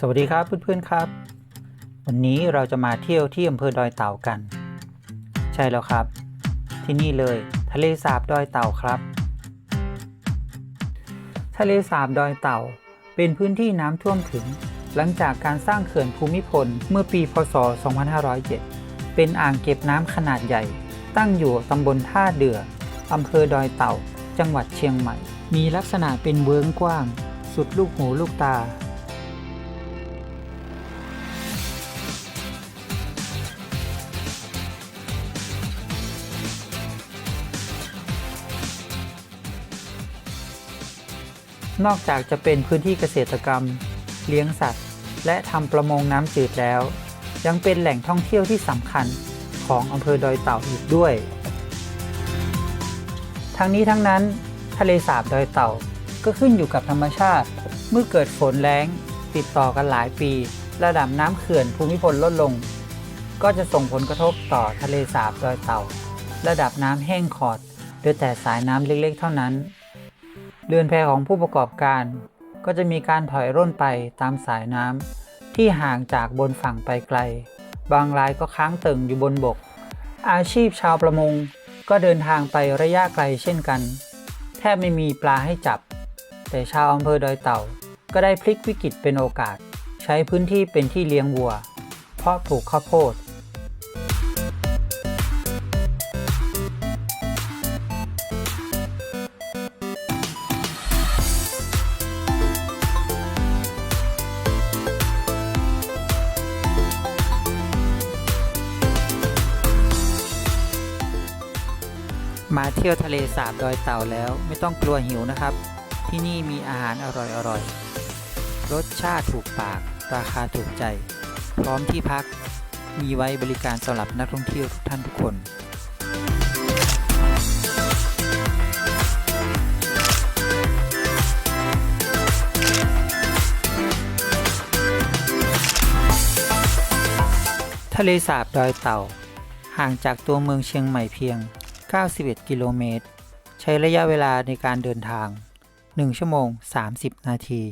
สวัสดีครับเพื่อนๆครับ วันนี้เราจะมาเที่ยวที่อำเภอดอยเต่ากัน ใช่แล้วครับ ที่นี่เลยทะเลสาบดอยเต่าครับ ทะเลสาบดอยเต่า เป็นพื้นที่น้ำท่วมถึง หลังจากการสร้างเขื่อนภูมิพลเมื่อปีพศ 2507 เป็นอ่างเก็บน้ำขนาดใหญ่ ตั้งอยู่ตำบลท่าเดืออำเภอดอยเต่า จังหวัดเชียงใหม่ มีลักษณะเป็นเวิ้งกว้าง สุดลูกหูลูกตา นอกจากจะเป็นพื้นที่เกษตรกรรม เลี้ยงสัตว์ และทำประมงน้ำจืดแล้ว ยังเป็นแหล่งท่องเที่ยวที่สำคัญของอำเภอดอยเต่าอีกด้วย ทั้งนี้ทั้งนั้น ทะเลสาบดอยเต่าก็ขึ้นอยู่กับธรรมชาติ เมื่อเกิดฝนแล้ง ติดต่อกันหลายปี ระดับน้ำเขื่อนภูมิพลลดลง ก็จะส่งผลกระทบต่อทะเลสาบดอยเต่า ระดับน้ำแห้งขอดเหลือแต่สายน้ำเล็กๆ เท่านั้น เรือนแพของผู้ประกอบการ ก็จะมีการถอยร่นไปตามสายน้ำที่ห่างจากบนฝั่งไปไกล บางรายก็ค้างตึงอยู่บนบก อาชีพชาวประมงก็เดินทางไประยะไกลเช่นกัน แทบไม่มีปลาให้จับ แต่ชาวอำเภอดอยเต่า ก็ได้พลิกวิกฤตเป็นโอกาส ใช้พื้นที่เป็นที่เลี้ยงวัว เพราะปลูกข้าวโพด มาเที่ยวทะเลสาบดอยเต่าแล้วไม่ต้องกลัวหิวนะครับ ที่นี่มีอาหารอร่อยๆ รสชาติถูกปาก ราคาถูกใจ พร้อมที่พัก มีไว้บริการสำหรับนักท่องเที่ยวทุกท่านทุกคน ทะเลสาบดอยเต่า ห่างจากตัวเมืองเชียงใหม่เพียง 91 กิโลเมตร ใช้ระยะเวลาในการเดินทาง 1 ชั่วโมง 30 นาที